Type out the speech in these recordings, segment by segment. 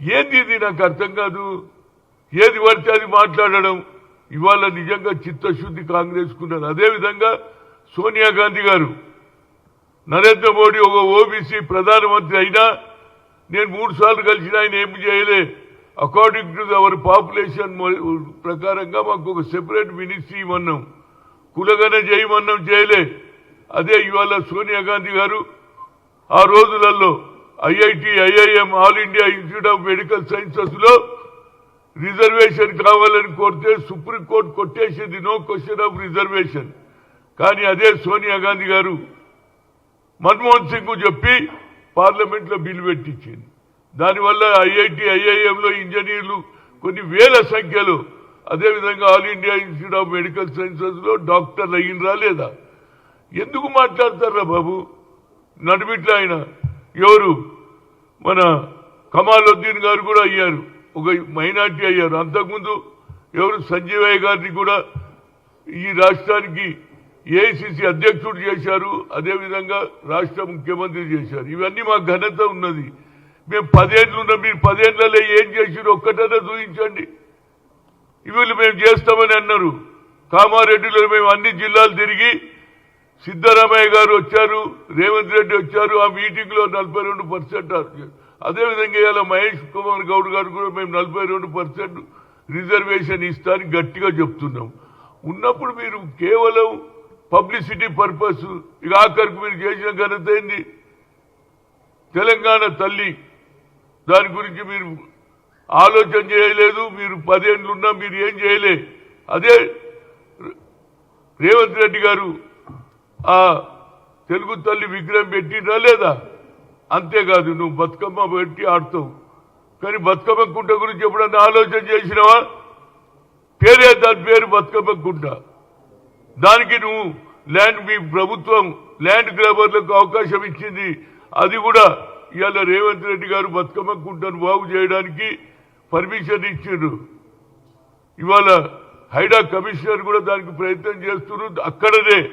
ఏంది ఇది? నాకు అర్థం కాదు. ఏది పడితే అది మాట్లాడడం. ఇవాళ నిజంగా చిత్తశుద్ధి కాంగ్రెస్ కున్నది అదేవిధంగా సోనియా గాంధీ గారు. నరేంద్ర మోడీ ఒక ఓబీసీ ప్రధానమంత్రి అయినా నేను మూడు సార్లు కలిసిన ఆయన ఏం చేయలే. అకార్డింగ్ టు అవర్ పాపులేషన్ ప్రకారంగా మాకు ఒక సెపరేట్ మినిస్ట్రీ ఇవ్వన్నాం కులగన చేయమన్నాం చేయలే. అదే ఇవాళ సోనియా గాంధీ గారు ఆ రోజులలో IIT IIM all India institute of medical సైన్సెస్లో reservation కావాలని కోరితే సుప్రీంకోర్టు కొట్టేసింది నో క్వశ్చన్ ఆఫ్ రిజర్వేషన్. కానీ అదే సోనియా గాంధీ గారు మన్మోహన్ సింగ్ చెప్పి పార్లమెంట్లో బిల్లు పెట్టించింది. దానివల్ల ఐఐటి ఐఐఎంలో ఇంజనీర్లు కొన్ని వేల సంఖ్యలో అదేవిధంగా all India institute of medical సైన్సెస్లో డాక్టర్లు అయ్యిండ్రా లేదా? ఎందుకు మాట్లాడతారా బాబు? నడిమిట్లో ఆయన ఎవరు? మన కమాలుద్దీన్ గారు కూడా అయ్యారు. ఒక మైనార్టీ అయ్యారు. అంతకుముందు ఎవరు? సంజీవయ్య గారిని కూడా ఈ రాష్ట్రానికి ఏఐసిసి అధ్యక్షుడు చేశారు. అదేవిధంగా రాష్ట్ర ముఖ్యమంత్రి చేశారు. ఇవన్నీ మా ఘనత ఉన్నది. మేము పదేళ్ళు ఉన్నాం మీరు పదేళ్ళలో ఏం చేసిరు ఒక్కటన్నా చూపించండి. ఇవి మేము చేస్తామని అన్నారు. కామారెడ్డిలో మేము అన్ని జిల్లాలు తిరిగి సిద్ధరామయ్య గారు వచ్చారు రేవంత్ రెడ్డి వచ్చారు ఆ మీటింగ్లో నలభై రెండు పర్సెంట్ అదేవిధంగా ఇవాళ మహేష్ కుమార్ గౌడ్ గారు కూడా మేము నలభై రెండు పర్సెంట్ రిజర్వేషన్ ఇస్తారని గట్టిగా చెప్తున్నాం. ఉన్నప్పుడు మీరు కేవలం పబ్లిసిటీ పర్పస్ ఇక ఆఖరికి మీరు చేసిన ఘనత ఏంది? తెలంగాణ తల్లి. దాని గురించి మీరు ఆలోచన చేయలేదు మీరు పదేళ్ళున్నా మీరు ఏం చేయలే. అదే రేవంత్ రెడ్డి గారు ఆ తెలుగు తల్లి విగ్రహం పెట్టినా లేదా? అంతేకాదు నువ్వు బతుకమ్మ పెట్టి ఆడుతావు. కానీ బతుకమ్మ కుంట గురించి ఎప్పుడన్నా ఆలోచన చేసినావా? పేరే దాని పేరు బతుకమ్మ కుంట. దానికి నువ్వు ల్యాండ్ మీ ప్రభుత్వం ల్యాండ్ గ్రాబర్లకు అవకాశం ఇచ్చింది. అది కూడా ఇవాళ రేవంత్ రెడ్డి గారు బతుకమ్మ కుంటను బాగు చేయడానికి పర్మిషన్ ఇచ్చిండ్రు. ఇవాళ హైడా కమిషనర్ కూడా దానికి ప్రయత్నం చేస్తున్నారు. అక్కడనే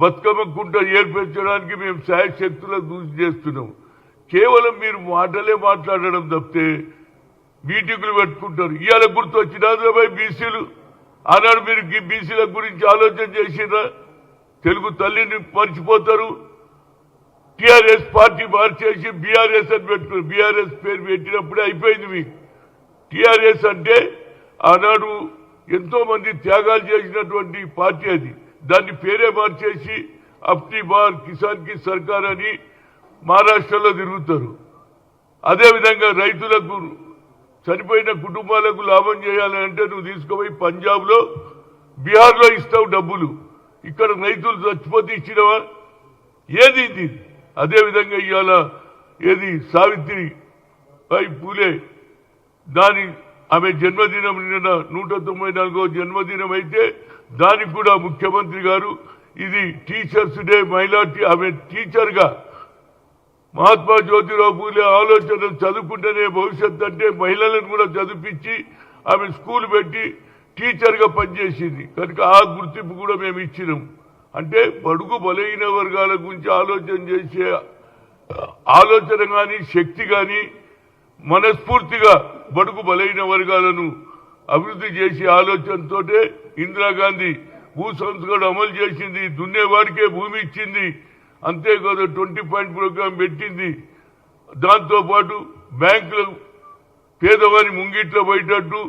బతుకమ్మ గుంట ఏర్పరచడానికి మేము శాయశక్తుల కృషి చేస్తున్నాం. కేవలం మీరు మాటలే మాట్లాడడం తప్పితే మీటింగులు పెట్టుకుంటారు. ఇవాళ గుర్తు వచ్చినారు బీసీలు? ఆనాడు మీరు ఈ బీసీల గురించి ఆలోచన చేసినా తెలుగు తల్లిని మర్చిపోతారు? టిఆర్ఎస్ పార్టీ మార్చేసి బీఆర్ఎస్ అని పెట్టుకున్నారు. బీఆర్ఎస్ పేరు పెట్టినప్పుడే అయిపోయింది మీకు. టిఆర్ఎస్ అంటే ఆనాడు ఎంతో మంది త్యాగాలు చేసినటువంటి పార్టీ అది. దాన్ని పేరే మార్చేసి అప్టీ బార్ కిసాన్కి సర్కార్ అని మహారాష్ట్రలో తిరుగుతారు. అదేవిధంగా రైతులకు చనిపోయిన కుటుంబాలకు లాభం చేయాలంటే నువ్వు తీసుకుపోయి పంజాబ్లో బీహార్లో ఇస్తావు డబ్బులు. ఇక్కడ రైతులు చచ్చిపోతే ఇచ్చినవా? ఏది ఇది? అదేవిధంగా ఇవాళ ఏది? సావిత్రి పై పూలే దాని ఆమె జన్మదినం నిన్న నూట తొంభై నాలుగో జన్మదినం అయితే దానికి కూడా ముఖ్యమంత్రి గారు ఇది టీచర్స్ డే మైనార్టీ ఆమె టీచర్గా మహాత్మా జ్యోతిరావు పూలే ఆలోచన చదువుకుంటేనే భవిష్యత్ అంటే మహిళలను కూడా చదివించి ఆమె స్కూల్ పెట్టి టీచర్గా పనిచేసింది. కనుక ఆ గుర్తింపు కూడా మేము ఇచ్చినాం. అంటే బడుగు బలహీన వర్గాల గురించి ఆలోచన చేసే ఆలోచన కానీ శక్తి కానీ మనస్ఫూర్తిగా బడుగు బలైన వర్గాలను అభివృద్ధి చేసే ఆలోచనతోటే ఇందిరాగాంధీ భూ సంస్కరణ అమలు చేసింది దున్నేవాడికే భూమి ఇచ్చింది అంతేకాదు ట్వంటీ పాయింట్ ప్రోగ్రాం పెట్టింది. దాంతోపాటు బ్యాంకులు పేదవారి ముంగిట్లో పోయేటట్టు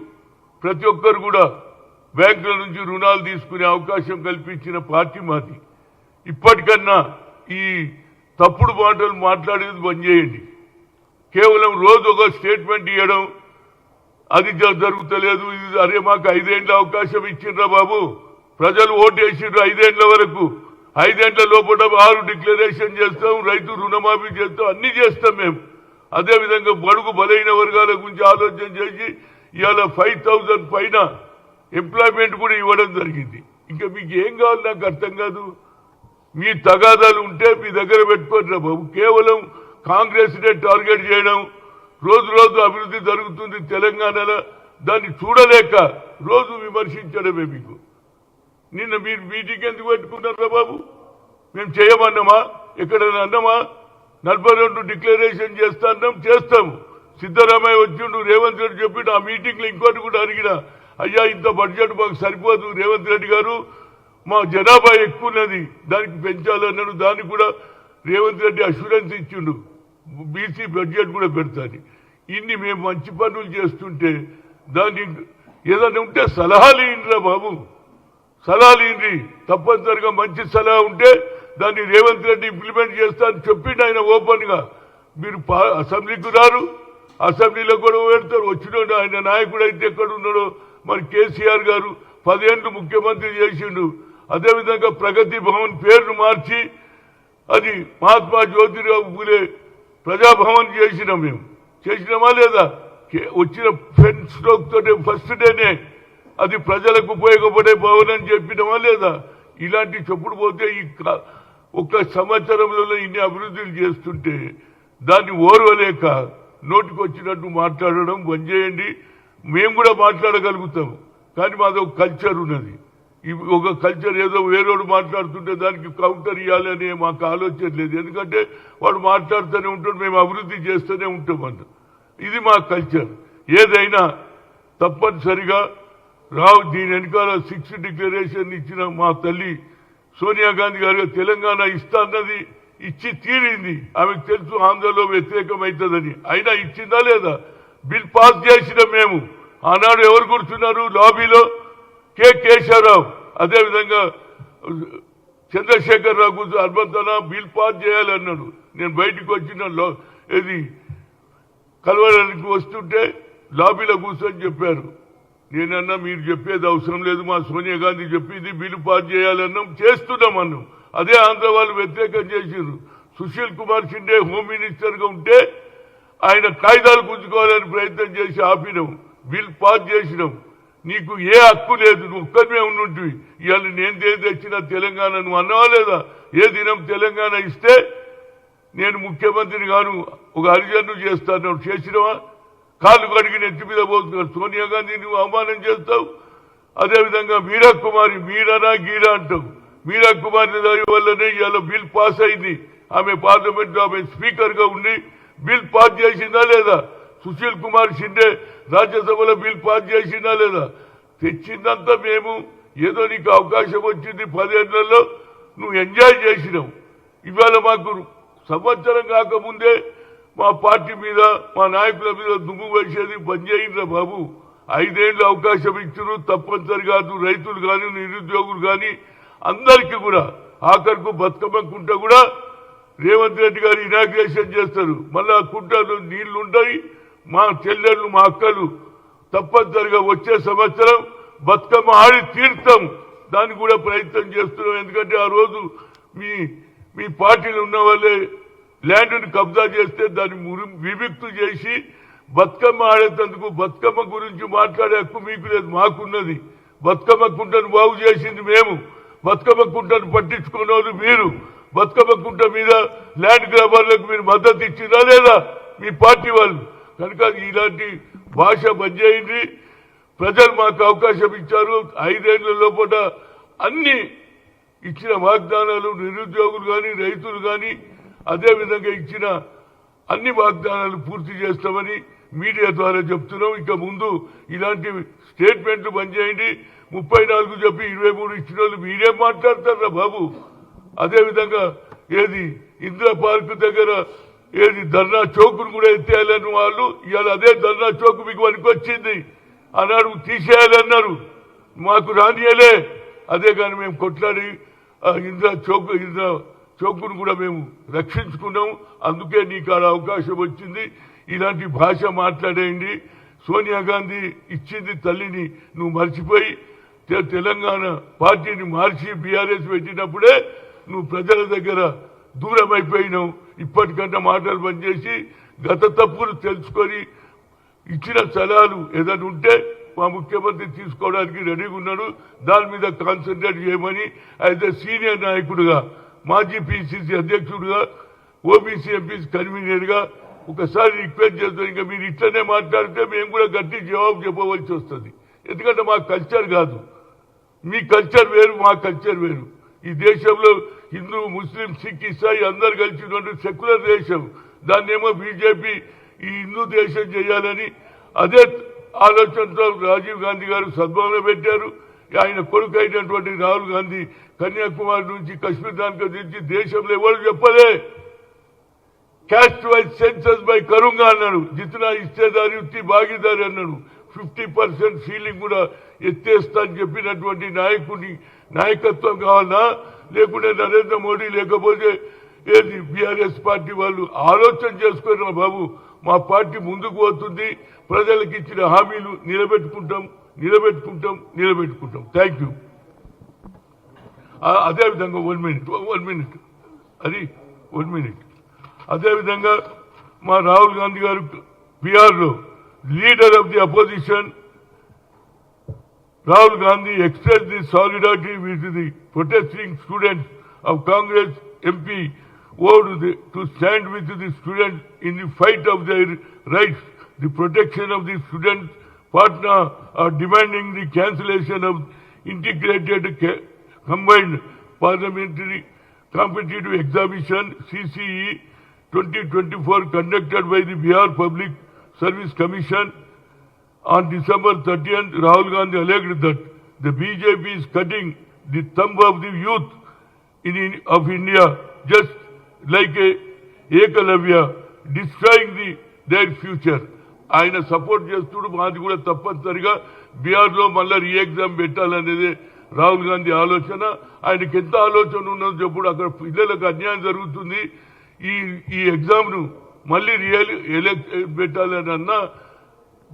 ప్రతి ఒక్కరు కూడా బ్యాంకుల నుంచి రుణాలు తీసుకునే అవకాశం కల్పించిన పార్టీ మాది. ఇప్పటికన్నా ఈ తప్పుడు మాటలు మాట్లాడేది బంద్ చేయండి. కేవలం రోజు ఒక స్టేట్మెంట్ ఇవ్వడం అది జరుగుతలేదు. ఇది అరే మాకు ఐదేండ్ల అవకాశం ఇచ్చిండ్రా బాబు. ప్రజలు ఓటేసిండ్రు ఐదేండ్ల వరకు. ఐదేండ్ల లోపల ఆరు డిక్లరేషన్ చేస్తాం రైతు రుణమాఫీ చేస్తాం అన్ని చేస్తాం మేము. అదేవిధంగా బడుగు బలైన వర్గాల గురించి ఆలోచన చేసి ఇవాళ ఫైవ్ థౌజండ్ పైన ఎంప్లాయ్మెంట్ కూడా ఇవ్వడం జరిగింది. ఇంకా మీకు ఏం కావాలి నాకు అర్థం కాదు. మీ తగాదాలు ఉంటే మీ దగ్గర పెట్టుకోండి బాబు. కేవలం కాంగ్రెస్నే టార్గెట్ చేయడం రోజు రోజు అభివృద్ధి జరుగుతుంది తెలంగాణలో. దాన్ని చూడలేక రోజు విమర్శించడమే మీకు. నిన్న మీరు మీటింగ్ ఎందుకు పెట్టుకున్నారా బాబు? మేము చేయమన్నామా? ఎక్కడైనా అన్నామా? నలభై రెండు డిక్లరేషన్ చేస్తాన్నాం చేస్తాము. సిద్ధరామయ్య వచ్చిండు రేవంత్ రెడ్డి చెప్పిండు ఆ మీటింగ్లో ఇంకోటి కూడా అడిగిన అయ్యా ఇంత బడ్జెట్ మాకు సరిపోదు రేవంత్ రెడ్డి గారు. మా జనాభా ఎక్కువ ఉన్నది దానికి పెంచాలన్నాడు. దానికి కూడా రేవంత్ రెడ్డి అష్యూరెన్స్ ఇచ్చిండు. బీసీ బడ్జెట్ కూడా పెడతాను ఇన్ని మేము మంచి పనులు చేస్తుంటే దాన్ని ఏదైనా ఉంటే సలహాలు ఇయ్యండిరా బాబు. సలహాలు ఇవ్వండి తప్పనిసరిగా మంచి సలహా ఉంటే దాన్ని రేవంత్ రెడ్డి ఇంప్లిమెంట్ చేస్తా అని చెప్పిండు ఆయన ఓపెన్గా. మీరు పా- అసెంబ్లీకి రారు. అసెంబ్లీలో కూడా పెడతారు. వచ్చినాడు ఆయన నాయకుడు అయితే ఎక్కడ ఉన్నాడో మరి కేసీఆర్ గారు పదేండ్లు ముఖ్యమంత్రి చేసిండు. అదేవిధంగా ప్రగతి భవన్ పేరును మార్చి అది మహాత్మా జ్యోతిరావు పూలే ప్రజాభవన్ చేసినాం మేము. చేసినామా లేదా? వచ్చిన ఫ్రెండ్ స్ట్రోక్ తోటే ఫస్ట్ డేనే అది ప్రజలకు ఉపయోగపడే భవన్ అని చెప్పినామా లేదా? ఇలాంటి చెప్పుడు పోతే ఈ క- ఒక్క సంవత్సరంలో ఇన్ని అభివృద్ధులు చేస్తుంటే దాన్ని ఓర్వలేక నోటికి వచ్చినట్టు మాట్లాడడం బంద్ చేయండి. మేము కూడా మాట్లాడగలుగుతాము కానీ మాది ఒక కల్చర్ ఉన్నది. ఒక కల్చర్ ఏదో వేరేవాడు మాట్లాడుతుంటే దానికి కౌంటర్ ఇవ్వాలి అనే మాకు ఆలోచన లేదు. ఎందుకంటే వాడు మాట్లాడుతూనే ఉంటాడు మేము అభివృద్ధి చేస్తూనే ఉంటాం ఇది మా కల్చర్ ఏదైనా తప్పనిసరిగా రావు దీని వెనకాల సిక్స్ డిక్లరేషన్ ఇచ్చిన మా తల్లి సోనియా గాంధీ గారు తెలంగాణ ఇస్తా అన్నది ఇచ్చి తీరింది. ఆమెకు తెలుసు ఆంధ్రలో వ్యతిరేకమవుతుందని అయినా ఇచ్చిందా లేదా? బిల్ పాస్ చేసిన మేము. ఆనాడు ఎవరు కూర్చున్నారు? లాబీలో కె. కేశవరావు. అదేవిధంగా చంద్రశేఖర్ రావు కూర్చో అర్బంతన బిల్ పాస్ చేయాలన్నాడు. నేను బయటకు వచ్చిన లో- ఇది కలవడానికి వస్తుంటే లాబీలో కూర్చొని చెప్పారు. నేనన్నా మీరు చెప్పేది అవసరం లేదు మా సోనియా గాంధీ చెప్పింది బిల్లు పాస్ చేయాలన్నాం చేస్తున్నాం అన్నాం. అదే ఆంధ్ర వాళ్ళు వ్యతిరేకం చేసిండ్రు. సుశీల్ కుమార్ షిండే హోమ్ మినిస్టర్గా ఉంటే ఆయన కాగితాలు గుంజుకోవాలని ప్రయత్నం చేసి ఆపినాం. బిల్ పాస్ చేసినాం. నీకు ఏ హక్కు లేదు నువ్వు ఒక్కరిమే ఉండుంటివి. ఇవాళ నేను తెచ్చినా తెలంగాణ నువ్వు అన్నవా లేదా? ఏ దినం తెలంగాణ ఇస్తే నేను ముఖ్యమంత్రిని గాను ఒక హరిజన్ను చేస్తాను చేసినవా? కాళ్ళు కడిగి నెత్తి మీద పోతున్నారు. సోనియా గాంధీ నువ్వు అవమానం చేస్తావు. అదేవిధంగా మీరా కుమారి మీరనా గీరా అంటావు. మీరా కుమారి దాని వల్లనే ఇవాళ బిల్ పాస్ అయింది. ఆమె పార్లమెంట్ ఆమె స్పీకర్గా ఉండి బిల్ పాస్ చేసిందా లేదా? సుశీల్ కుమార్ షిండే రాజ్యసభలో బిల్ పాస్ చేసిందా లేదా? తెచ్చిందంతా మేము. ఏదో నీకు అవకాశం వచ్చింది పదేళ్ళలో. నువ్వు ఎంజాయ్ చేసినావు. ఇవాళ మాకు సంవత్సరం కాకముందే మా పార్టీ మీద మా నాయకుల మీద దుమ్ము వేసేది బంద్ చేయండిరా బాబు. ఐదేళ్ళు అవకాశం ఇచ్చారు తప్పనిసరి కాదు. రైతులు కానీ నిరుద్యోగులు కానీ అందరికీ కూడా ఆఖరికు బతుకమ్మకుంటా కూడా రేవంత్ రెడ్డి గారు ఇనాగ్రేషన్ చేస్తారు. మళ్ళా కుంటలు నీళ్ళు ఉంటాయి మా చెల్లెళ్ళు మా అక్కలు తప్పనిసరిగా వచ్చే సంవత్సరం బతుకమ్మ ఆడి తీర్థం దానికి కూడా ప్రయత్నం చేస్తున్నాం. ఎందుకంటే ఆ రోజు మీ మీ పార్టీలు ఉన్న వాళ్ళే ల్యాండ్ని కబ్జా చేస్తే దాన్ని మురి- చేసి బతుకమ్మ ఆడేటందుకు బతుకమ్మ గురించి మాట్లాడే హక్కు మీకు లేదు మాకున్నది. బతుకమ్మ కుంటను బాగు చేసింది మేము. బతుకమ్మ కుంటను పట్టించుకున్న మీరు. బతుకమ్మ కుంట మీద ల్యాండ్ గ్రాబార్లకు మీరు మద్దతు ఇచ్చిందా లేదా? మీ పార్టీ వాళ్ళు. కనుక ఇలాంటి భాష బంద్ ప్రజలు మాకు అవకాశం ఇచ్చారు. ఐదేళ్ళ లోపల అన్ని ఇచ్చిన వాగ్దానాలు నిరుద్యోగులు కానీ రైతులు కానీ అదేవిధంగా ఇచ్చిన అన్ని వాగ్దానాలు పూర్తి చేస్తామని మీడియా ద్వారా చెప్తున్నాం. ఇంకా ముందు ఇలాంటి స్టేట్మెంట్లు బంద్ చేయండి ముప్పై నాలుగు చెప్పి ఇరవై మూడు ఇచ్చిన వాళ్ళు మీరేం మాట్లాడతారా బాబు? అదేవిధంగా ఏది? ఇందిరా పార్క్ దగ్గర ఏది ధర్నా చౌక్ను కూడా ఎత్తేయాలని వాళ్ళు ఇవాళ అదే ధర్నా చౌక్ మీకు పనికొచ్చింది. అన్నాడు తీసేయాలన్నారు. మాకు రానియలే. అదే కానీ మేము కొట్లాడి ఆ ఇందిరా చౌక్ ఇంద్రా చౌక్ను కూడా మేము రక్షించుకున్నాం. అందుకే నీకు ఆడ అవకాశం వచ్చింది. ఇలాంటి భాష మాట్లాడేయండి. సోనియా గాంధీ ఇచ్చింది తల్లిని నువ్వు మర్చిపోయి తెలంగాణ పార్టీని మార్చి బీఆర్ఎస్ పెట్టినప్పుడే నువ్వు ప్రజల దగ్గర దూరం అయిపోయినావు ఇప్పటికంటే మాటలు పనిచేసి చేసి గత తప్పులు తెలుసుకొని ఇచ్చిన సలహాలు ఏదైనా ఉంటే మా ముఖ్యమంత్రి తీసుకోవడానికి రెడీగా ఉన్నాడు. దాని మీద కాన్సన్ట్రేట్ చేయమని అయితే సీనియర్ నాయకుడుగా మాజీ పిసిసి అధ్యక్షుడిగా ఓబీసీ ఎంపీసీ కన్వీనర్గా ఒకసారి రిక్వెస్ట్ చేస్తాం ఇంకా మీరు ఇట్లనే మాట్లాడితే మేము కూడా గట్టి జవాబు చెప్పవలసి వస్తుంది. ఎందుకంటే మా కల్చర్ కాదు. మీ కల్చర్ వేరు మా కల్చర్ వేరు. ఈ దేశంలో హిందూ ముస్లిం సిక్ ఇసాయి అందరు కలిసినటువంటి సెక్యులర్ దేశం. దాన్నేమో బీజేపీ ఈ హిందూ దేశం చేయాలని అదే ఆలోచనతో రాజీవ్ గాంధీ గారు సద్భావన పెట్టారు. ఆయన కొడుకు అయినటువంటి రాహుల్ గాంధీ కన్యాకుమారి నుంచి కశ్మీర్ దానికి నుంచి దేశంలో ఎవరు చెప్పలే? క్యాస్ట్ వైజ్ సెన్సస్ బై కరుంగా అన్నాడు. జితనా ఇచ్చేదారి ఉత్తి భాగీదారి అన్నాడు. ఫిఫ్టీ పర్సెంట్ ఫీలింగ్ కూడా ఎత్తేస్తా అని చెప్పినటువంటి నాయకుడి నాయకత్వం కావాలన్నా లేకుంటే నరేంద్ర మోడీ లేకపోతే ఏది బీఆర్ఎస్ పార్టీ వాళ్ళు ఆలోచన చేసుకున్నారు బాబు? మా పార్టీ ముందుకు పోతుంది ప్రజలకు ఇచ్చిన హామీలు నిలబెట్టుకుంటాం నిలబెట్టుకుంటాం నిలబెట్టుకుంటాం. థ్యాంక్ యూ అదేవిధంగా వన్ మినిట్ వన్ మినిట్ అది వన్ మినిట్ అదేవిధంగా మా రాహుల్ గాంధీ గారు బీహార్లో leader of the opposition Rahul Gandhi expressed his solidarity with the protesting students of Congress MP vowed to stand with the students in the fight of their rights, the protection of the students, partner are demanding the cancellation of integrated combined parliamentary competitive examination CCE 2024 conducted by the Bihar Public Service Commission. On December 30th, Rahul Gandhi alleged that the BJP is cutting the thumb of the youth in, in- of India just like a Ekalavya, destroying the, their future. ఆయన support చేస్తుడు మాది కూడా తప్పనిసరిగా బీహార్లో మళ్ళా re exam పెట్టాలనేది రాహుల్ గాంధీ ఆలోచన ఆయనకి ఎంత ఆలోచన ఉన్నదో చెప్పుడు అక్కడ పిల్లలకు అన్యాయం జరుగుతుంది ఈ ఈ ఎగ్జామ్ను మళ్ళీ రియల్ ఎలక్ట్ పెట్టాలని అన్నా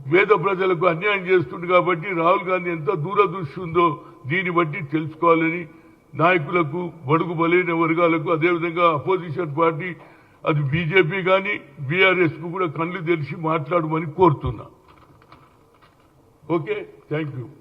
పేద ప్రజలకు అన్యాయం చేస్తుంది కాబట్టి రాహుల్ గాంధీ ఎంత దూరదృష్టి ఉందో దీన్ని బట్టి తెలుసుకోవాలని నాయకులకు బడుగు బలైన వర్గాలకు అదేవిధంగా అపోజిషన్ పార్టీ అది బీజేపీ కానీ బీఆర్ఎస్కు కూడా కళ్ళు తెలిసి మాట్లాడమని కోరుతున్నా. ఓకే? Thank you.